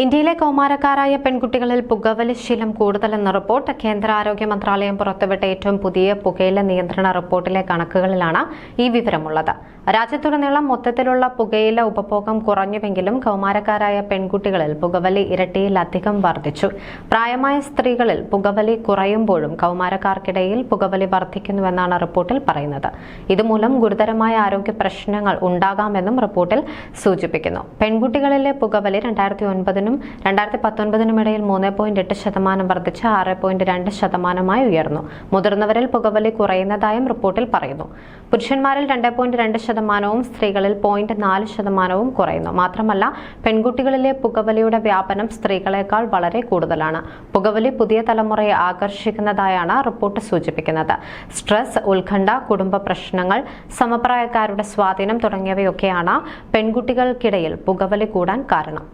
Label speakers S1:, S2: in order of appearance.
S1: ഇന്ത്യയിലെ കൗമാരക്കാരായ പെൺകുട്ടികളിൽ പുകവലി ശീലം കൂടുതലെന്ന റിപ്പോർട്ട് കേന്ദ്ര ആരോഗ്യ മന്ത്രാലയം പുറത്തുവിട്ട ഏറ്റവും പുതിയ പുകയില നിയന്ത്രണ റിപ്പോർട്ടിലെ കണക്കുകളിലാണ് ഈ വിവരമുള്ളത്. രാജ്യത്തുടനീളം മൊത്തത്തിലുള്ള പുകയില ഉപഭോഗം കുറഞ്ഞുവെങ്കിലും കൗമാരക്കാരായ പെൺകുട്ടികളിൽ പുകവലി ഇരട്ടിയിലധികം വർദ്ധിച്ചു. പ്രായമായ സ്ത്രീകളിൽ പുകവലി കുറയുമ്പോഴും കൗമാരക്കാർക്കിടയിൽ പുകവലി വർദ്ധിക്കുന്നുവെന്നാണ് റിപ്പോർട്ടിൽ പറയുന്നത്. ഇതുമൂലം ഗുരുതരമായ ആരോഗ്യ പ്രശ്നങ്ങൾ ഉണ്ടാകാമെന്നും റിപ്പോർട്ടിൽ സൂചിപ്പിക്കുന്നു. പെൺകുട്ടികളിലെ പുകവലി രണ്ടായിരത്തി ഒൻപതിനും രണ്ടായിരത്തി പത്തൊൻപതിനും ഇടയിൽ മൂന്ന് പോയിന്റ് എട്ട് ശതമാനം വർദ്ധിച്ച് ആറ് പോയിന്റ് രണ്ട് ശതമാനമായി ഉയർന്നു. മുതിർന്നവരിൽ പുകവലി കുറയുന്നതായും റിപ്പോർട്ടിൽ പറയുന്നു. പുരുഷന്മാരിൽ രണ്ട് പോയിന്റ് രണ്ട് ശതമാനവും സ്ത്രീകളിൽ പോയിന്റ് നാല് ശതമാനവും കുറയുന്നു. മാത്രമല്ല പെൺകുട്ടികളിലെ പുകവലിയുടെ വ്യാപനം സ്ത്രീകളെക്കാൾ വളരെ കൂടുതലാണ്. പുകവലി പുതിയ തലമുറയെ ആകർഷിക്കുന്നതായാണ് റിപ്പോർട്ട് സൂചിപ്പിക്കുന്നത്. സ്ട്രെസ് ഉത്കണ്ഠ കുടുംബ പ്രശ്നങ്ങൾ സമപ്രായക്കാരുടെ സ്വാധീനം തുടങ്ങിയവയൊക്കെയാണ് പെൺകുട്ടികൾക്കിടയിൽ പുകവലി കൂടാൻ കാരണം.